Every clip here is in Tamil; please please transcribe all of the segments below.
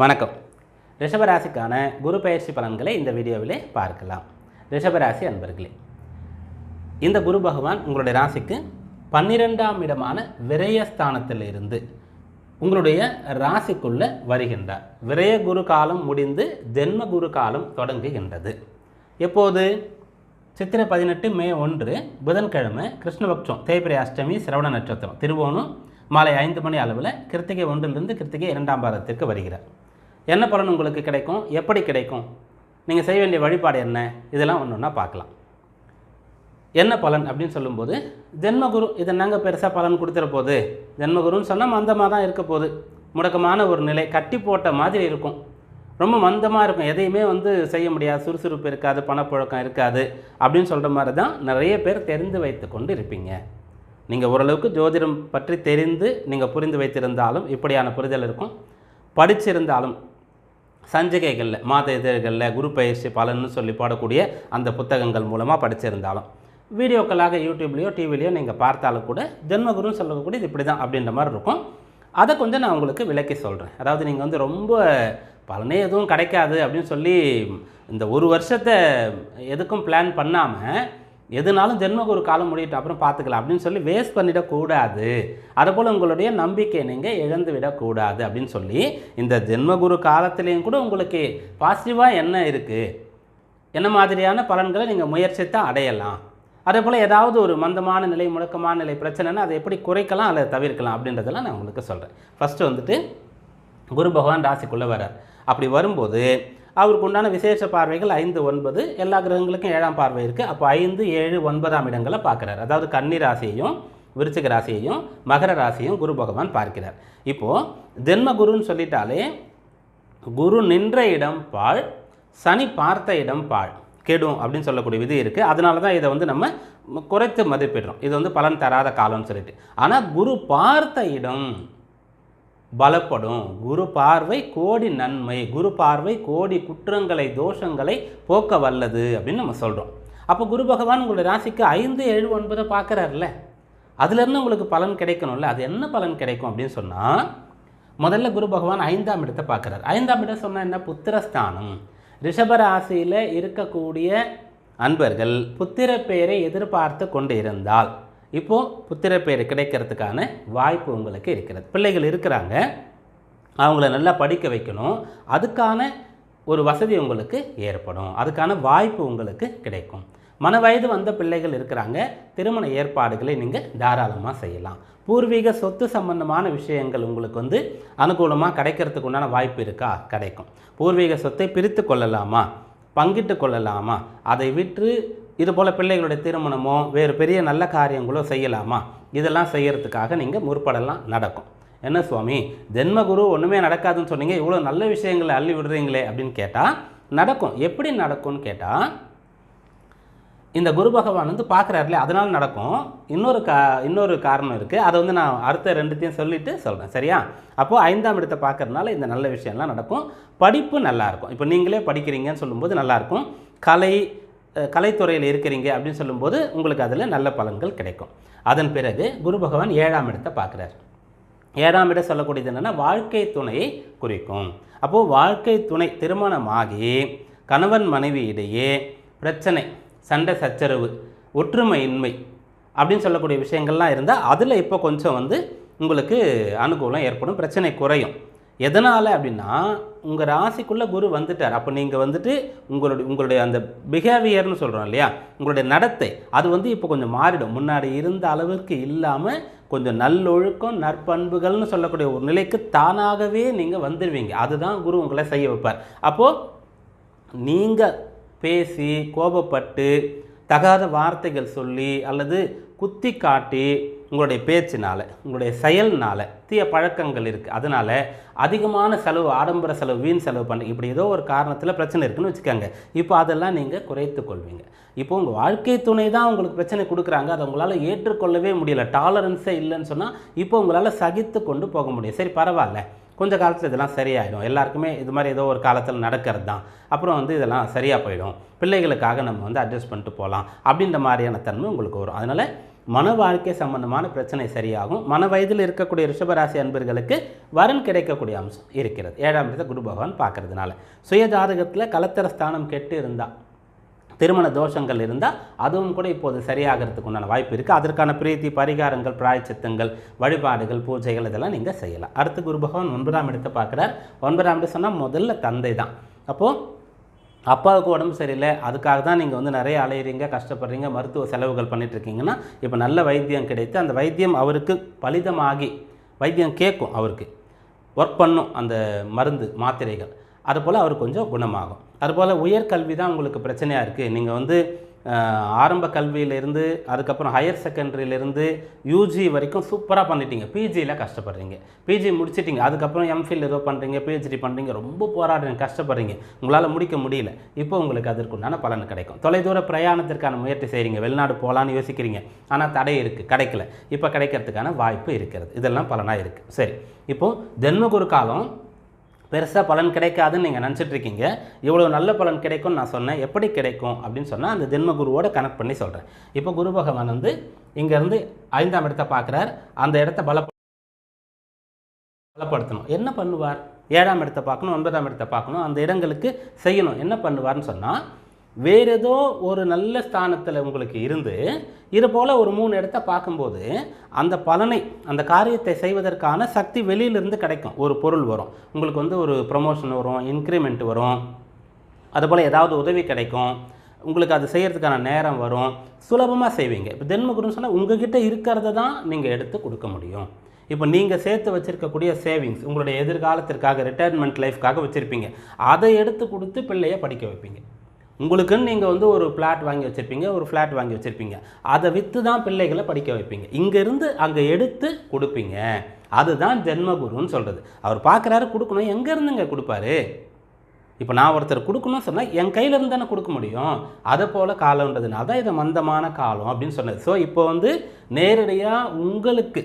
வணக்கம். ரிஷபராசிக்கான குரு பயிற்சி பலன்களை இந்த வீடியோவிலே பார்க்கலாம். ரிஷபராசி அன்பர்களே இந்த குரு பகவான் உங்களுடைய ராசிக்கு பன்னிரெண்டாம் இடமான விரயஸ்தானத்தில் இருந்து உங்களுடைய ராசிக்குள்ளே வருகின்றார். விரய குரு காலம் முடிந்து ஜென்ம குரு காலம் தொடங்குகின்றது. எப்போது? சித்திரை பதினெட்டு மே ஒன்று புதன்கிழமை கிருஷ்ணபக்ஷம் தேய்பிரை அஷ்டமி சிரவண நட்சத்திரம் திருவோணம் மாலை ஐந்து மணி அளவில் கிருத்திகை ஒன்றிலிருந்து கிருத்திகை இரண்டாம் பாதத்திற்கு வருகிறார். என்ன பலன் உங்களுக்கு கிடைக்கும்? எப்படி கிடைக்கும்? நீங்கள் செய்ய வேண்டிய வழிபாடு என்ன? இதெல்லாம் ஒன்று ஒன்றா பார்க்கலாம். என்ன பலன் அப்படின்னு சொல்லும்போது ஜென்மகுரு இதை நாங்கள் பெருசாக பலன் கொடுத்துற போது ஜென்மகுருன்னு சொன்னால் மந்தமாக தான் இருக்க போகுது. முடக்கமான ஒரு நிலை கட்டி போட்ட மாதிரி இருக்கும். ரொம்ப மந்தமாக இருக்கும். எதையுமே வந்து செய்ய முடியாது. சுறுசுறுப்பு இருக்காது பணப்புழக்கம் இருக்காது அப்படின்னு சொல்கிற மாதிரி தான் நிறைய பேர் தெரிந்து வைத்து கொண்டு இருப்பீங்க. நீங்கள் ஓரளவுக்கு ஜோதிடம் பற்றி தெரிந்து நீங்கள் புரிந்து வைத்திருந்தாலும் இப்படியான புரிதல் இருக்கும். படிச்சிருந்தாலும் சஞ்சிகைகளில் மாத இதழ்களில் குரு பயிற்சி பலன்னு சொல்லி போடக்கூடிய அந்த புத்தகங்கள் மூலமாக படிச்சிருந்தாலும். வீடியோக்களாக யூடியூப்லேயோ டிவிலையோ நீங்கள் பார்த்தாலும் கூட ஜென்மகுருன்னு சொல்லக்கூடியது இப்படி தான் அப்படின்ற மாதிரி இருக்கும். அதை கொஞ்சம் நான் உங்களுக்கு விளக்கி சொல்கிறேன் அதாவது நீங்கள் வந்து ரொம்ப பலனே எதுவும் கிடைக்காது அப்படின்னு சொல்லி இந்த ஒரு வருஷத்தை எதுக்கும் பிளான் பண்ணாமல் எதுனாலும் ஜென்மகுரு காலம் முடியட்டும் அப்புறம் பார்த்துக்கலாம் அப்படின்னு சொல்லி வேஸ்ட் பண்ணிடக்கூடாது அதுபோல் உங்களுடைய நம்பிக்கையை நீங்கள் இழந்து விடக்கூடாது அப்படின்னு சொல்லி இந்த ஜென்மகுரு காலத்திலையும் கூட உங்களுக்கு பாசிட்டிவாக என்ன இருக்குது என்ன மாதிரியான பலன்களை நீங்கள் முயற்சித்து அடையலாம். அதே போல் ஏதாவது ஒரு மந்தமான நிலை முழக்கமான நிலை பிரச்சனைனா அதை எப்படி குறைக்கலாம் அல்லது தவிர்க்கலாம் அப்படின்றதெல்லாம் நான் உங்களுக்கு சொல்கிறேன் ஃபஸ்ட்டு வந்துட்டு குரு பகவான் ராசிக்குள்ளே வரார் அப்படி வரும்போது அவருக்கு உண்டான விசேஷ பார்வைகள் ஐந்து ஒன்பது. எல்லா கிரகங்களுக்கும் ஏழாம் பார்வை இருக்குது அப்போ ஐந்து ஏழு ஒன்பதாம் இடங்களை பார்க்குறாரு. அதாவது கன்னி ராசியையும் விருச்சிக ராசியையும் மகர ராசியும் குரு பகவான் பார்க்கிறார். இப்போது ஜென்ம குருன்னு சொல்லிட்டாலே குரு நின்ற இடம் பாழ் சனி பார்த்த இடம் பாழ் கெடும் அப்படின்னு சொல்லக்கூடிய விதி இருக்குது அதனால தான் இதை வந்து நம்ம குறைத்து மதிப்பிடுறோம். இது வந்து பலன் தராத காலம்னு சொல்லிட்டு. ஆனால் குரு பார்த்த இடம் பலப்படும். குரு பார்வை கோடி நன்மை குரு பார்வை கோடி குற்றங்களை தோஷங்களை போக்க வல்லது அப்படின்னு நம்ம சொல்கிறோம் அப்போ குரு பகவான் உங்களுடைய ராசிக்கு ஐந்து ஏழு ஒன்பதை பார்க்குறாருல அதுலேருந்து உங்களுக்கு பலன் கிடைக்கணும்ல அது என்ன பலன் கிடைக்கும் அப்படின்னு சொன்னால் முதல்ல குரு பகவான் ஐந்தாம் இடத்தை பார்க்குறாரு. ஐந்தாம் இடம் சொன்னால் என்ன? புத்திரஸ்தானம். ரிஷபராசியில் இருக்கக்கூடிய அன்பர்கள் புத்திர பெயரை எதிர்பார்த்து கொண்டு இருந்தால் இப்போது புத்திர பேர் கிடைக்கிறதுக்கான வாய்ப்பு உங்களுக்கு இருக்கிறது. பிள்ளைகள் இருக்கிறாங்க. அவங்கள நல்லா படிக்க வைக்கணும். அதுக்கான ஒரு வசதி உங்களுக்கு ஏற்படும். அதுக்கான வாய்ப்பு உங்களுக்கு கிடைக்கும். மன வயது வந்த பிள்ளைகள் இருக்கிறாங்க. திருமண ஏற்பாடுகளை நீங்கள் தாராளமாக செய்யலாம். பூர்வீக சொத்து சம்பந்தமான விஷயங்கள் உங்களுக்கு வந்து அனுகூலமாக கிடைக்கிறதுக்கு உண்டான வாய்ப்பு இருக்கா? கிடைக்கும். பூர்வீக சொத்தை பிரித்து கொள்ளலாமா? பங்கிட்டு கொள்ளலாமா? அதை விற்று இது போல் பிள்ளைகளுடைய திருமணமோ வேறு பெரிய நல்ல காரியங்களோ செய்யலாமா? இதெல்லாம் செய்கிறதுக்காக நீங்கள் முற்படலாம் நடக்கும். என்ன சுவாமி? ஜென்மகுரு ஒன்றுமே நடக்காதுன்னு சொன்னீங்க இவ்வளோ நல்ல விஷயங்களை அள்ளி விடுறீங்களே அப்படின்னு கேட்டால் நடக்கும். எப்படி நடக்கும்னு கேட்டால் இந்த குரு பகவான் வந்து பார்க்குறாருல அதனால் நடக்கும். இன்னொரு கா இன்னொரு காரணம் இருக்குது அதை வந்து நான் அடுத்த ரெண்டுத்தையும் சொல்லிட்டு சொல்கிறேன் சரியா? அப்போது ஐந்தாம் இடத்தை பார்க்குறதுனால இந்த நல்ல விஷயம்லாம் நடக்கும். படிப்பு நல்லாயிருக்கும் இப்போ நீங்களே படிக்கிறீங்கன்னு சொல்லும்போது நல்லாயிருக்கும் கலை கலைத்துறையில் இருக்கிறீங்க அப்படின்னு சொல்லும்போது உங்களுக்கு அதில் நல்ல பலன்கள் கிடைக்கும். அதன் பிறகு குரு பகவான் ஏழாம் இடத்தை பார்க்குறாரு. ஏழாம் இடம் சொல்லக்கூடியது என்னென்னா வாழ்க்கை துணையை குறிக்கும். அப்போது வாழ்க்கை துணை திருமணமாகி கணவன் மனைவி இடையே பிரச்சனை சண்டை சச்சரவு ஒற்றுமையின்மை அப்படின்னு சொல்லக்கூடிய விஷயங்கள்லாம் இருந்தால் அதில் இப்போ கொஞ்சம் வந்து உங்களுக்கு அனுகூலம் ஏற்படும் பிரச்சனை குறையும். எதனால் அப்படின்னா உங்கள் ராசிக்குள்ளே குரு வந்துட்டார். அப்போ நீங்கள் வந்துட்டு உங்களுடைய உங்களுடைய அந்த பிஹேவியர்னு சொல்கிறோம் இல்லையா? உங்களுடைய நடத்தை அது வந்து இப்போ கொஞ்சம் மாறிடும். முன்னாடி இருந்த அளவுக்கு இல்லாமல் கொஞ்சம் நல்லொழுக்கம் நற்பண்புகள்னு சொல்லக்கூடிய ஒரு நிலைக்கு தானாகவே நீங்கள் வந்துடுவீங்க அதுதான் குரு உங்களை செய்ய வைப்பார். அப்போது நீங்கள் பேசி கோபப்பட்டு தகாத வார்த்தைகள் சொல்லி அல்லது குத்தி காட்டி உங்களுடைய பேச்சினால் உங்களுடைய செயல்னால் தீய பழக்கங்கள் இருக்குது அதனால் அதிகமான செலவு ஆடம்பர செலவு வீண் செலவு பண்ண இப்படி ஏதோ ஒரு காரணத்தில் பிரச்சனை இருக்குன்னு வச்சுக்கோங்க. இப்போ அதெல்லாம் நீங்கள் குறைத்து கொள்வீங்க. இப்போ உங்கள் வாழ்க்கை துணை தான் உங்களுக்கு பிரச்சனை கொடுக்குறாங்க. அதை உங்களால் ஏற்றுக்கொள்ளவே முடியல. டாலரன்ஸே இல்லைன்னு சொன்னால் இப்போ உங்களால் சகித்து கொண்டு போக முடியும். சரி பரவாயில்ல. கொஞ்ச காலத்தில் இதெல்லாம் சரியாயிடும். எல்லாருக்குமே இது மாதிரி ஏதோ ஒரு காலத்தில் நடக்கிறது தான். அப்புறம் வந்து இதெல்லாம் சரியாக போயிடும். பிள்ளைகளுக்காக நம்ம வந்து அட்ஜஸ்ட் பண்ணிட்டு போகலாம். அப்படின்ற மாதிரியான தன்மை உங்களுக்கு வரும். அதனால் மன வாழ்க்கை சம்பந்தமான பிரச்சனை சரியாகும். மன வயதில் இருக்கக்கூடிய ரிஷபராசி அன்பர்களுக்கு வரன் கிடைக்கக்கூடிய அம்சம் இருக்கிறது. ஏழாம் இடத்தை குரு பகவான் பார்க்கறதுனால. சுய ஜாதகத்தில் கலத்தர ஸ்தானம் கெட்டு இருந்தால் திருமண தோஷங்கள் இருந்தால் அதுவும் கூட இப்போது சரியாகிறதுக்கு உண்டான வாய்ப்பு இருக்குது அதற்கான பிரீத்தி பரிகாரங்கள் பிராய்ச்சித்தங்கள் வழிபாடுகள் பூஜைகள் இதெல்லாம் நீங்கள் செய்யலாம். அடுத்து குரு பகவான் ஒன்பதாம் இடத்தை பார்க்குறார். ஒன்பதாம் இடம் சொன்னால் முதல்ல தந்தை தான். அப்போது அப்பாவுக்கு உடம்பு சரியில்லை அதுக்காக தான் நீங்கள் வந்து நிறைய அலையிறீங்க கஷ்டப்படுறீங்க மருத்துவ செலவுகள் பண்ணிட்டு இருக்கீங்கன்னா இப்போ நல்ல வைத்தியம் கிடைத்து அந்த வைத்தியம் அவருக்கு பலிதமாகி வைத்தியம் கேட்கும் அவருக்கு. ஒர்க் பண்ணும் அந்த மருந்து மாத்திரைகள். அதுபோல் அவர் கொஞ்சம் குணமாகும். அதுபோல் உயர்கல்வி தான் உங்களுக்கு பிரச்சனையாக இருக்குது நீங்கள் வந்து ஆரம்ப கல்வியிலேருந்து அதுக்கப்புறம் ஹையர் செகண்டரியிலேருந்து யூஜி வரைக்கும் சூப்பராக பண்ணிட்டீங்க. பிஜியில் கஷ்டப்படுறீங்க. பிஜி முடிச்சிட்டிங்க. அதுக்கப்புறம் எம்ஃபில் ஏதோ பண்ணுறீங்க பிஹெச்டி பண்ணுறீங்க ரொம்ப போராடுறீங்க கஷ்டப்படுறீங்க. உங்களால் முடிக்க முடியல. இப்போ உங்களுக்கு அதற்குண்டான பலன் கிடைக்கும். தொலைதூர பிரயாணத்திற்கான முயற்சி செய்கிறீங்க வெளிநாடு போகலான்னு யோசிக்கிறீங்க. ஆனால் தடை இருக்குது கிடைக்கல. இப்போ கிடைக்கிறதுக்கான வாய்ப்பு இருக்கிறது. இதெல்லாம் பலனாக இருக்குது சரி. இப்போது ஜென்மகுரு காலம் பெருசாக பலன் கிடைக்காதுன்னு நீங்கள் நினச்சிட்டு இருக்கீங்க இவ்வளோ நல்ல பலன் கிடைக்கும்னு நான் சொன்னேன். எப்படி கிடைக்கும் அப்படின்னு சொன்னால் அந்த ஜென்ம குருவோட கனெக்ட் பண்ணி சொல்கிறேன் இப்போ குரு பகவான் வந்து இங்கேருந்து ஐந்தாம் இடத்தை பார்க்குறார். அந்த இடத்த பல பலப்படுத்தணும். என்ன பண்ணுவார்? ஏழாம் இடத்தை பார்க்கணும் ஒன்பதாம் இடத்தை பார்க்கணும். அந்த இடங்களுக்கு செய்யணும். என்ன பண்ணுவார்னு சொன்னால் வேறு ஏதோ ஒரு நல்ல ஸ்தானத்தில் உங்களுக்கு இருந்து இது போல் ஒரு மூணு இடத்த பார்க்கும்போது அந்த பலனை அந்த காரியத்தை செய்வதற்கான சக்தி வெளியிலிருந்து கிடைக்கும். ஒரு பொருள் வரும். உங்களுக்கு வந்து ஒரு ப்ரொமோஷன் வரும் இன்க்ரிமெண்ட் வரும். அதுபோல் ஏதாவது உதவி கிடைக்கும். உங்களுக்கு அது செய்கிறதுக்கான நேரம் வரும். சுலபமாக செய்வீங்க. இப்போ தென்மகுருன்னு சொன்னால் உங்ககிட்ட இருக்கிறத தான் நீங்கள் எடுத்து கொடுக்க முடியும். இப்போ நீங்கள் சேர்த்து வச்சுருக்கக்கூடிய சேவிங்ஸ் உங்களுடைய எதிர்காலத்திற்காக ரிட்டையர்மெண்ட் லைஃப்காக வச்சுருப்பீங்க. அதை எடுத்து கொடுத்து பிள்ளைய படிக்க வைப்பீங்க. உங்களுக்குன்னு நீங்கள் வந்து ஒரு ஃப்ளாட் வாங்கி வச்சுருப்பீங்க ஒரு ஃப்ளாட் வாங்கி வச்சுருப்பீங்க. அதை விற்று தான் பிள்ளைகளை படிக்க வைப்பீங்க. இங்கேருந்து அங்கே எடுத்து கொடுப்பீங்க. அதுதான் ஜென்மகுருன்னு சொல்கிறது அவர் பார்க்குறாரு கொடுக்கணும். எங்கேருந்துங்க கொடுப்பாரு? இப்போ நான் ஒருத்தர் கொடுக்கணும்னு சொன்னால் என் கையிலேருந்து தானே கொடுக்க முடியும். அதை போல் காலம்ன்றதுனால தான் இது மந்தமான காலம் அப்படின்னு சொன்னது. ஸோ இப்போ வந்து நேரடியாக உங்களுக்கு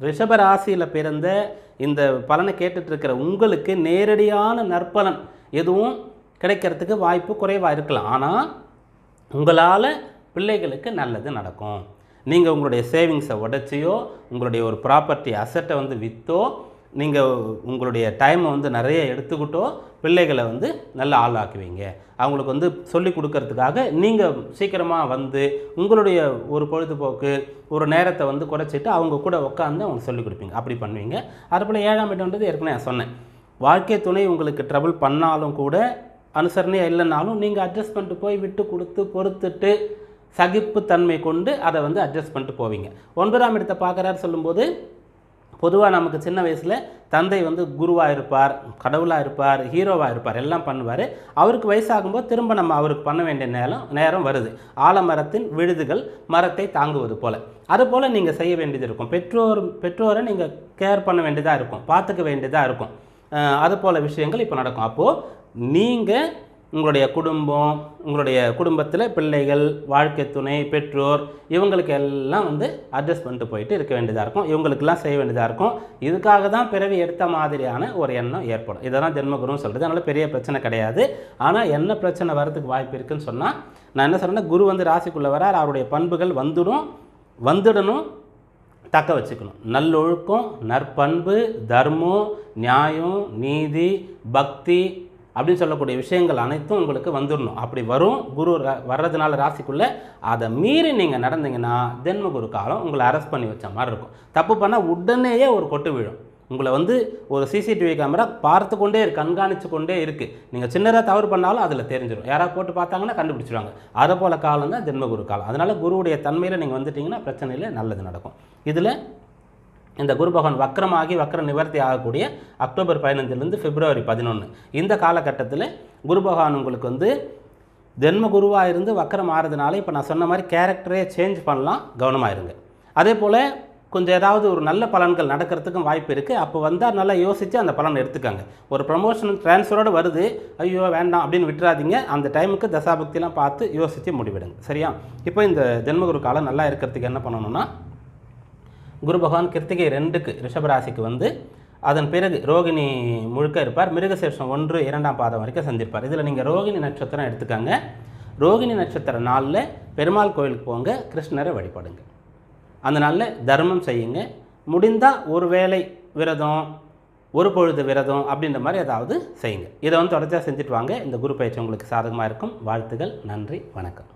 ரிஷபராசியில் பிறந்த இந்த பலனை கேட்டுட்ருக்கிற உங்களுக்கு நேரடியான நற்பலன் எதுவும் கிடைக்கிறதுக்கு வாய்ப்பு குறைவாக இருக்கலாம். ஆனால் உங்களால் பிள்ளைகளுக்கு நல்லது நடக்கும். நீங்கள் உங்களுடைய சேவிங்ஸை உடச்சியோ உங்களுடைய ஒரு ப்ராப்பர்ட்டி அசட்டை வந்து விற்றோ நீங்கள் உங்களுடைய டைமை வந்து நிறைய எடுத்துக்கிட்டோ பிள்ளைகளை வந்து நல்லா ஆளாக்குவீங்க. அவங்களுக்கு வந்து சொல்லி கொடுக்கறதுக்காக நீங்கள் சீக்கிரமாக வந்து உங்களுடைய ஒரு பொழுதுபோக்கு ஒரு நேரத்தை வந்து குறைச்சிட்டு அவங்க கூட உட்காந்து அவங்க சொல்லிக் கொடுப்பீங்க. அப்படி பண்ணுவீங்க. அதுபோல் ஏழாம் இடம்ன்றது ஏற்கனவே நான் சொன்னேன். வாழ்க்கை துணை உங்களுக்கு ட்ரபிள் பண்ணாலும் கூட அனுசரணையாக இல்லைனாலும் நீங்கள் அட்ஜஸ்ட் பண்ணிட்டு போய் விட்டு கொடுத்து பொறுத்துட்டு சகிப்புத்தன்மை கொண்டு அதை வந்து அட்ஜஸ்ட் பண்ணிட்டு போவீங்க. ஒன்பதாம் இடத்தை பார்க்குறாரு சொல்லும்போது பொதுவாக நமக்கு சின்ன வயசில் தந்தை வந்து குருவாக இருப்பார் கடவுளாக இருப்பார் ஹீரோவாக இருப்பார் எல்லாம் பண்ணுவார். அவருக்கு வயசாகும்போது திரும்ப நம்ம அவருக்கு பண்ண வேண்டிய நேரம் நேரம் வருது. ஆலமரத்தின் விழுதுகள் மரத்தை தாங்குவது போல். அதுபோல் நீங்கள் செய்ய வேண்டியது இருக்கும். பெற்றோர் பெற்றோரை நீங்கள் கேர் பண்ண வேண்டியதாக இருக்கும். பார்த்துக்க வேண்டியதாக இருக்கும். அது போல் விஷயங்கள் இப்போ நடக்கும். அப்போது நீங்கள் உங்களுடைய குடும்பம் உங்களுடைய குடும்பத்தில் பிள்ளைகள் வாழ்க்கை துணை பெற்றோர் இவங்களுக்கு எல்லாம் வந்து அட்ஜஸ்ட் பண்ணிட்டு போயிட்டு இருக்க வேண்டியதாக இருக்கும். இவங்களுக்கெல்லாம் செய்ய வேண்டியதாக இருக்கும். இதுக்காக தான் பிறவி எடுத்த மாதிரியான ஒரு எண்ணம் ஏற்படும். இதெல்லாம் ஜென்மகுருன்னு சொல்கிறது அதனால் பெரிய பிரச்சனை கிடையாது. ஆனால் என்ன பிரச்சனை வரதுக்கு வாய்ப்பு இருக்குன்னு சொன்னால் நான் என்ன சொல்கிறேன்னா குரு வந்து ராசிக்குள்ளே வரார். அவருடைய பண்புகள் வந்துடும் வந்துடணும். தக்க வச்சுக்கணும் நல்லொழுக்கம் நற்பண்பு தர்மம் நியாயம் நீதி பக்தி அப்படின்னு சொல்லக்கூடிய விஷயங்கள் அனைத்தும் உங்களுக்கு வந்துடணும் அப்படி வரும் குரு ர- வர்றதுனால ராசிக்குள்ளே அதை மீறி நீங்கள் நடந்தீங்கன்னா ஜென்ம குரு காலம் உங்களை அரெஸ்ட் பண்ணி வச்ச மாதிரி இருக்கும். தப்பு பண்ணால் உடனேயே ஒரு கொட்டு விழும். உங்களை வந்து ஒரு சிசிடிவி கேமரா பார்த்து கொண்டே இருக்குது கண்காணித்து கொண்டே இருக்குது நீங்கள் சின்னதாக தவறு பண்ணாலும் அதில் தெரிஞ்சிடும் யாராவது போட்டு பார்த்தாங்கன்னா கண்டுபிடிச்சிடுவாங்க அதை போல் காலம் தான் ஜென்மகுரு காலம். அதனால் குருவுடைய தன்மையில் நீங்கள் வந்துட்டிங்கன்னா பிரச்சனையில் நல்லது நடக்கும். இதில் இந்த குரு பகவான் வக்கரமாகி வக்கர நிவர்த்தி ஆகக்கூடிய அக்டோபர் பதினஞ்சுலேருந்து பிப்ரவரி பதினொன்று இந்த காலகட்டத்தில் குரு பகவான் உங்களுக்கு வந்து ஜென்ம குருவாக இருந்து வக்கரம் ஆறதுனால இப்போ நான் சொன்ன மாதிரி கேரக்டரே சேஞ்ச் பண்ணலாம். கவனமாக இருங்க. அதே போல் கொஞ்சம் ஏதாவது ஒரு நல்ல பலன்கள் நடக்கிறதுக்கும் வாய்ப்பு இருக்குது அப்போ வந்தால் நல்லா யோசித்து அந்த பலனை எடுத்துக்காங்க. ஒரு ப்ரமோஷன் ட்ரான்ஸ்ஃபரோடு வருது. ஐயோ வேண்டாம் அப்படின்னு விட்டுறாதீங்க. அந்த டைமுக்கு தசாபக்திலாம் பார்த்து யோசித்து முடிவிடுங்க. சரியா? இப்போ இந்த ஜென்மகுரு காலம் நல்லா இருக்கிறதுக்கு என்ன பண்ணணும்னா குரு பகவான் கிருத்திகை ரெண்டுக்கு ரிஷபராசிக்கு வந்து அதன் பிறகு ரோகிணி முழுக்க இருப்பார். மிருகசேஷம் ஒன்று இரண்டாம் பாதம் வரைக்கும் செஞ்சிருப்பார் இதில் நீங்கள் ரோகிணி நட்சத்திரம் எடுத்துக்காங்க. ரோகிணி நட்சத்திர நாளில் பெருமாள் கோயிலுக்கு போங்க கிருஷ்ணரை வழிபடுங்க. அந்த நாளில் தர்மம் செய்யுங்க. முடிந்தால் ஒரு வேலை விரதம் ஒரு பொழுது விரதம் அப்படின்ற மாதிரி ஏதாவது செய்யுங்க. இதை வந்து தொடர்ச்சியாக செஞ்சுட்டு வாங்க. இந்த குரு பயிற்சி உங்களுக்கு சாதகமாக இருக்கும். வாழ்த்துகள் நன்றி வணக்கம்.